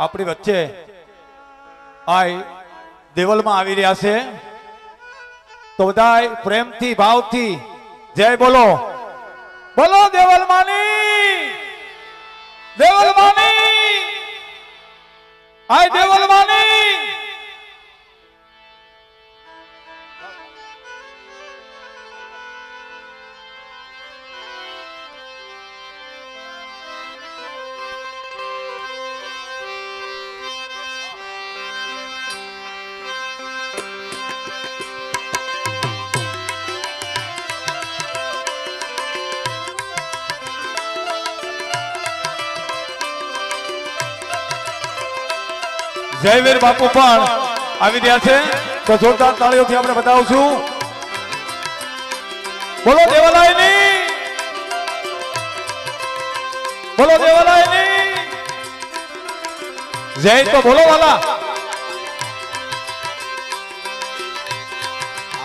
આપણી વચ્ચે આ દેવલમાં આવી રહ્યા છે. તો બધાય પ્રેમથી, ભાવથી જય બોલો. બોલો દેવલમાની! દેવલમાની! દેવલ દેવલમાની! જયવીર બાપુ પણ આવી રહ્યા છે. તો જોરદાર તાળીઓથી આપણે બતાવશું. બોલો દેવાલાયની. બોલો દેવાલાયની. જય તો બોલો વાલા.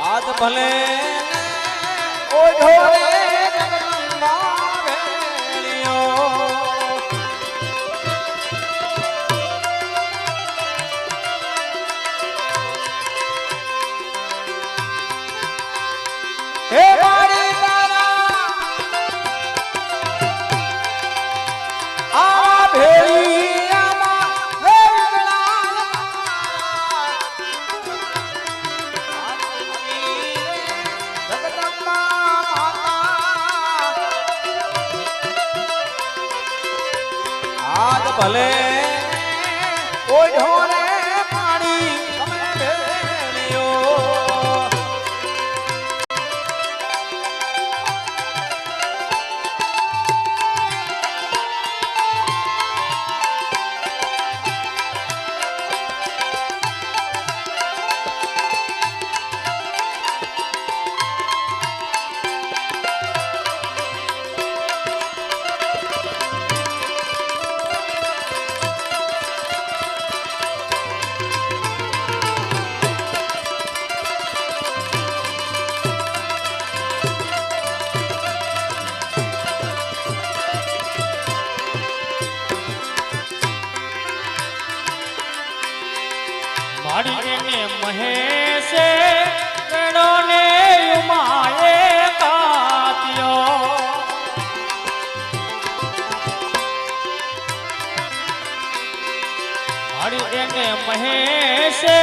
હાથ ભલે ઓ રે આજ મારી એને મહેશે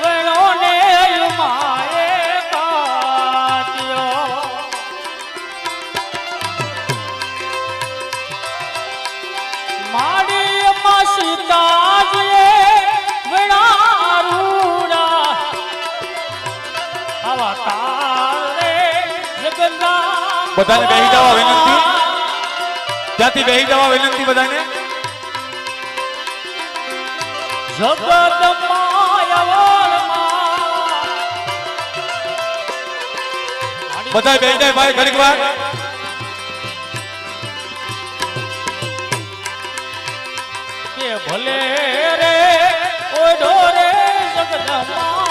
ગણોને ઉમાએ કાત્યો માડી માં સીતાજીએ વિણારૂડા. આવા તારે જગન્નાથ બધાને બેહી જવા વિનંતી. ત્યાંથી બેહી જવા વિનંતી બધાને? જગત બધા બે જાય ભાઈ ઘડીક વાર. કે ભલે રે ઓઢો રે જગદંબા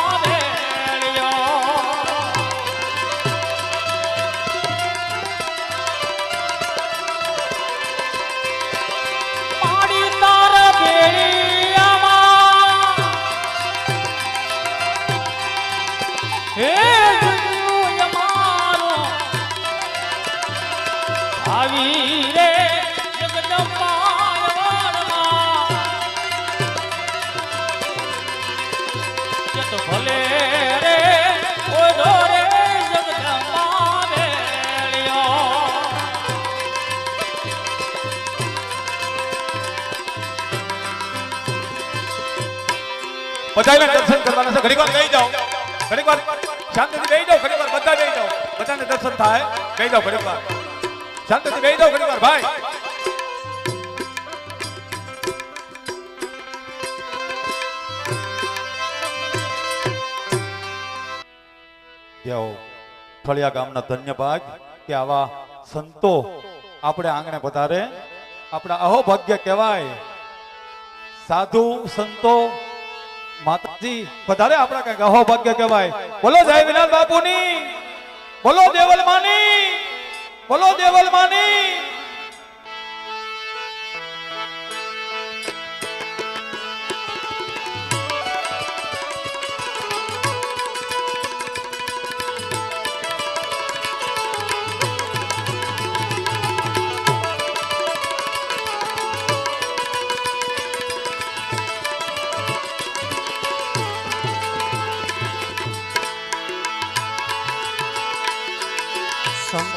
બધાને દર્શન કરવાના છે. ઘડીક વાર જાઓ. વાર શાંતિથી બેહી જાઓ વાર બધા બેહી જાઓ. બધાને દર્શન થાય. બેહી જાઓ વાર શાંતિથી બેહી જાઓ વાર ભાઈ. ફળિયા ગામના ધન્યભાગ કે આવા સંતો આપણે આંગણે પધારે. આપણા અહો ભાગ્ય કહેવાય. સાધુ સંતો માતાજી, વધારે આપણા કઈ અહો ભાગ્ય કહેવાય. બોલો જય વિનાથ બાપુની, બોલો દેવલ માની બોલો દેવલ માની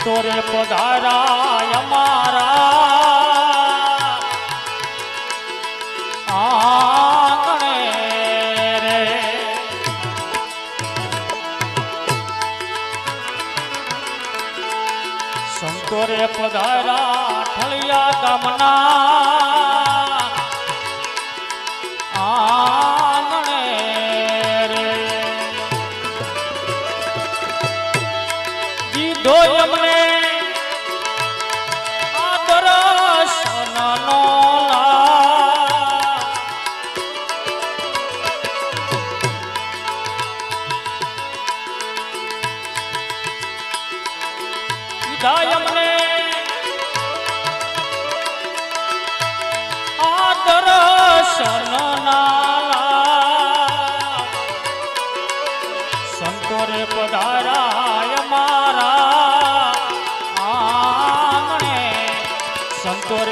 સંતો રે પધારાય અમારા આંગણે રે. સંતો રે પધારા ઠળિયા ગામના.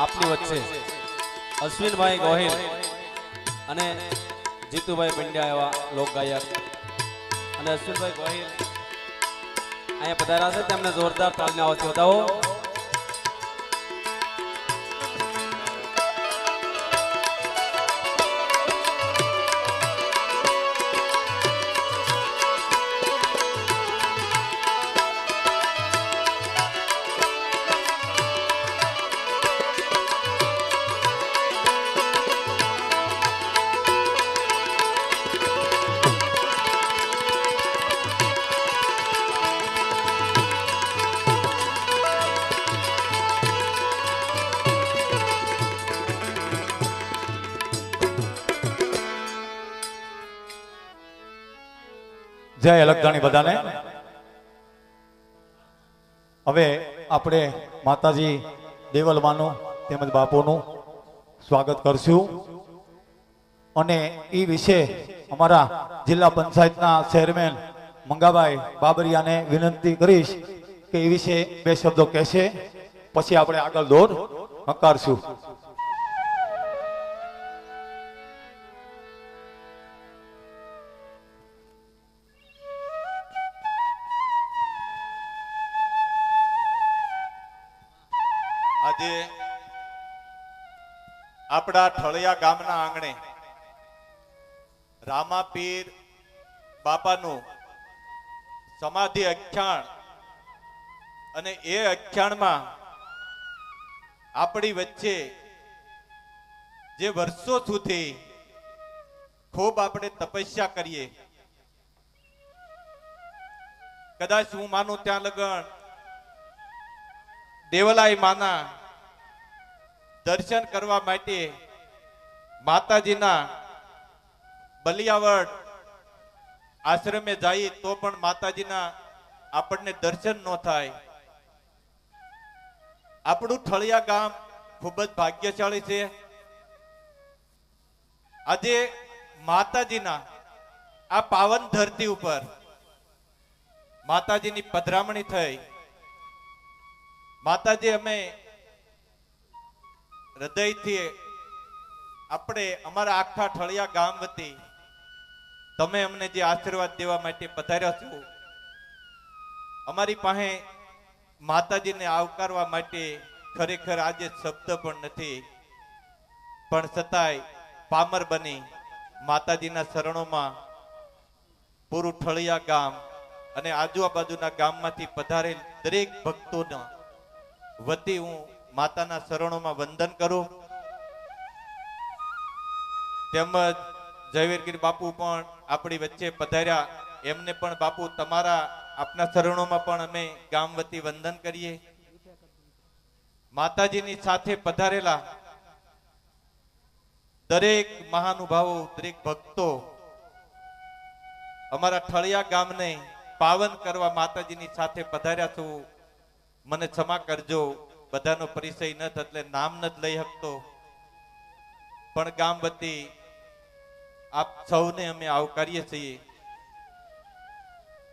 આપની વચ્ચે અશ્વિનભાઈ ગોહિલ અને જીતુભાઈ પંડ્યા એવા લોક ગાયક. અને અશ્વિનભાઈ ગોહિલ અહીંયા પધાર્યા છે. તેમને જોરદાર તાલને આવતી બતાવો જય અલગદાણી બધાને? હવે આપણે માતાજી દેવલમાનું તેમજ બાપુનું સ્વાગત કરશું. અને એ વિશે અમારા જિલ્લા પંચાયતના ચેરમેન મંગાભાઈ બાબરિયાને વિનંતી કરીશ કે એ વિશે બે શબ્દો કહેશે. પછી આપણે આગળ દોર હકારશું. આજે આપણા ઠળિયા ગામના આંગણે રામાપીર બાપાનું સમાધિ અખ્યાણ અને એ અખ્યાણમાં આપણી વચ્ચે જે વર્ષો સુધી ખૂબ આપણે તપસ્યા કરીએ. કદાચ હું માનું ત્યાં લગણ દેવલાઈ માના દર્શન કરવા માટે માતાજીના બલિયાવડ આશ્રમે જઈએ તો પણ માતાજીના આપણને દર્શન ન થાય. આપણું ઠળિયા ગામ ખૂબ જ ભાગ્યશાળી છે. આજે માતાજીના આ પાવન ધરતી ઉપર માતાજીની પધરામણી થઈ. માતાજી અમે હૃદયથી આપણે અમારા આખા ઠળિયા ગામ વતી તમે અમને જે આશીર્વાદ દેવા માટે પધાર્યા છો, અમારી પાસે માતાજીને આવકારવા માટે ખરેખર આજે શબ્દ પણ નથી, પણ છતાંય પામર બની માતાજીના શરણોમાં પૂરું ઠળિયા ગામ અને આજુબાજુના ગામમાંથી પધારેલ દરેક ભક્તોના વતી હું માતાના શરણોમાં વંદન કરું. તેમજ જયવીરગીરી બાપુ પણ આપણી વચ્ચે પધાર્યા. એમને પણ બાપુ તમારા આપના શરણોમાં પણ અમે ગામ વતી વંદન કરીએ. માતાજીની સાથે પધારેલા દરેક મહાનુભાવો, દરેક ભક્તો અમારા ઠળિયા ગામને પાવન કરવા માતાજીની સાથે પધાર્યા છો. મને ક્ષમા કરજો. બધાનો પરિચય ન એટલે નામ નથી લઈ શકતો પણ ગામ વતી આપ સૌને અમે આવકારીએ છીએ.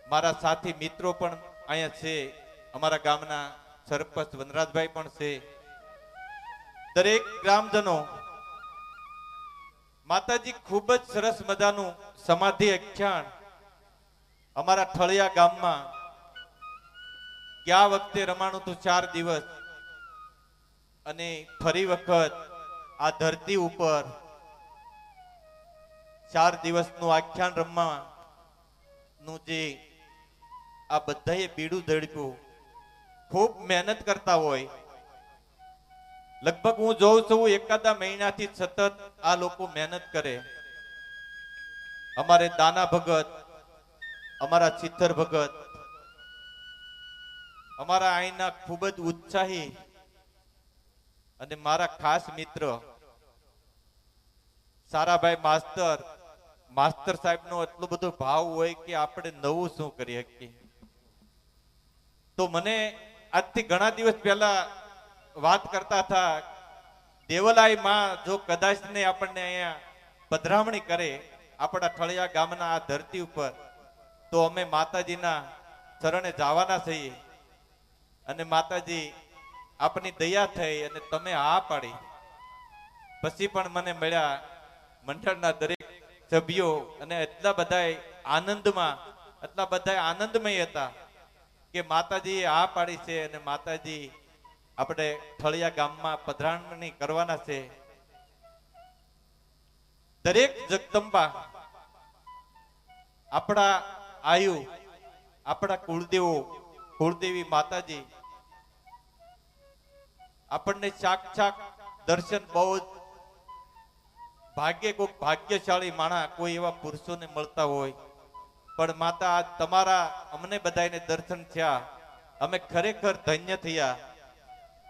મારા સાથી મિત્રો પણ અહીંયા છે. અમારા ગામના સરપંચ વનરાજભાઈ પણ છે. દરેક ગ્રામજનો માતાજી ખૂબ જ સરસ મજાનું સમાધિ આખ્યાન અમારા ઠળિયા ગામમાં. ગયા વખતે રમાણું હતું ચાર દિવસ. અને ફરી વખત આ ધરતી ઉપર ચાર દિવસનું આખ્યાન રમવા નું જે આ બધાએ બીડું ધડક્યું ખૂબ મહેનત કરતા હોય. લગભગ હું જોઉં છું, એકાદા મહિનાથી સતત આ લોકો મહેનત કરે. અમારે દાના ભગત, અમારા ચિત્તર ભગત, અમારા અહીંના ખૂબ જ ઉત્સાહી અને મારા ખાસ મિત્ર, સારાભાઈ માસ્તર માસ્તર સાહેબનો એટલો બધો ભાવ હોય કે આપણે નવું શું કરી શકીએ. તો મને આજથી ઘણા દિવસ પહેલા વાત કરતા હતા, દેવલાઈ માં જો કદાચ ને આપણને અહીંયા પધરામણી કરે, આપણા ઠળિયા ગામના આ ધરતી ઉપર, તો અમે માતાજીના શરણે જવાના છીએ. અને માતાજી આપની દયા થઈ અને તમે હા પાડી. પછી પણ મને મળ્યા મંડળના દરેક સભ્યો અને એટલા બધા આનંદમાં, એટલા બધા આનંદમય હતા કે માતાજીએ આ પાડી છે અને માતાજી આપણે ઠળિયા ગામમાં પધરામણી કરવાના છે. દરેક જગદંબા આપણા આયુ, આપણા કુળદેવો, કુળદેવી માતાજી આપણને સાક્ષાત દર્શન બહુ જ ભાગ્ય કોઈક ભાગ્યશાળી માણા કોઈ એવા પુરુષોને મળતા હોય. પણ માતા, આજ તમારા અમને બધાને દર્શન થયા. અમે ખરેખર ધન્ય થયા.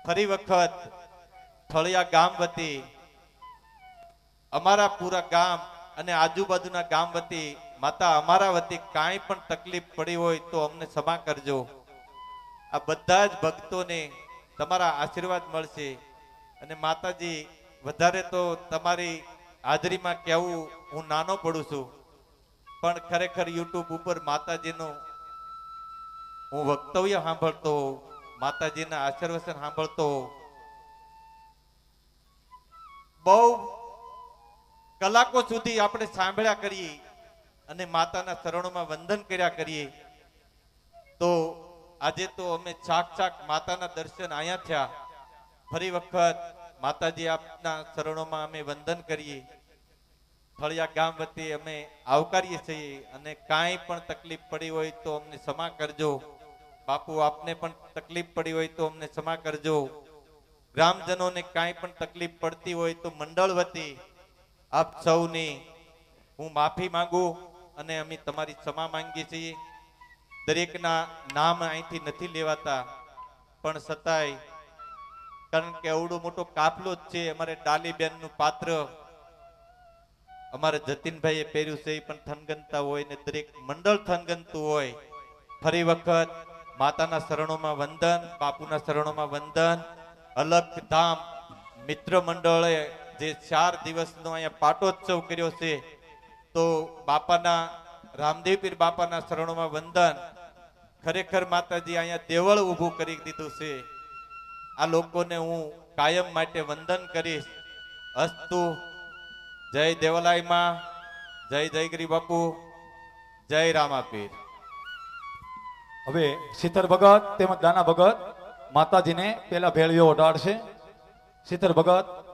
ફરી વખત ફળિયા ગામ વતી, અમારા પૂરા ગામ અને આજુબાજુના ગામ વતી, માતા અમારા વતી કાંઈ પણ તકલીફ પડી હોય તો અમને ક્ષમા કરજો. આ બધા જ ભક્તોને તમારા આશીર્વાદ મળશે. અને માતાજી, વધારે તો તમારી હાજરીમાં કહેવું, હું નાનો પડું છું. પણ ખરેખર યુટ્યુબ ઉપર માતાજીનું હું વક્તવ્ય સાંભળતો માતાજીના આશીર્વચન સાંભળતો બહુ કલાકો સુધી આપણે સાંભળ્યા કરીએ અને માતાના ચરણોમાં વંદન કર્યા કરીએ. તો આજે તો અમે ચાક ચાક માતાના દર્શન અહીંયા થયા. ફરી વખત માતાજી આપના ચરણોમાં અમે વંદન કરીએ. ફળિયા ગામ વતી અમે આવકારીએ છીએ અને કાંઈ પણ તકલીફ પડી હોય તો અમને ક્ષમા કરજો. બાપુ, આપને પણ તકલીફ પડી હોય તો અમને ક્ષમા કરજો. ગ્રામજનોને કાંઈ પણ તકલીફ પડતી હોય તો મંડળ વતી આપ સૌની હું માફી માંગુ અને અમે તમારી ક્ષમા માંગીએ છીએ. દરેકના નામ અહીંથી નથી લેવાતા, પણ છતાંય કારણ કે અવડો મોટો કાફલો જ છે, અમારે ડાલીબેનનું પાત્ર. અમારે જતીનભાઈએ પહેર્યું છે, એ પણ થનગનતા હોય ને દરેક મંડળ થનગનતું હોય. ફરી વખત માતાના શરણોમાં વંદન, બાપુના શરણોમાં વંદન. અલગ ધામ, મિત્ર મંડળે જે ચાર દિવસનો અહીંયા પાટોત્સવ કર્યો છે, તો બાપાના રામદેવ પીર બાપાના શરણોમાં વંદન. ખરેખર માતાજી અહીંયા દેવળ ઊભું કરી દીધું છે. આ લોકોને હું કાયમ માટે વંદન કરીશ. અસ્તુ. જય દેવલાઈમાં જય જયગીરી બાપુ. જય રામાપીર. હવે શીતર ભગત તેમજ દાના ભગત માતાજીને પેલા ભેળીઓ ઓઢાડશે. શીતર ભગત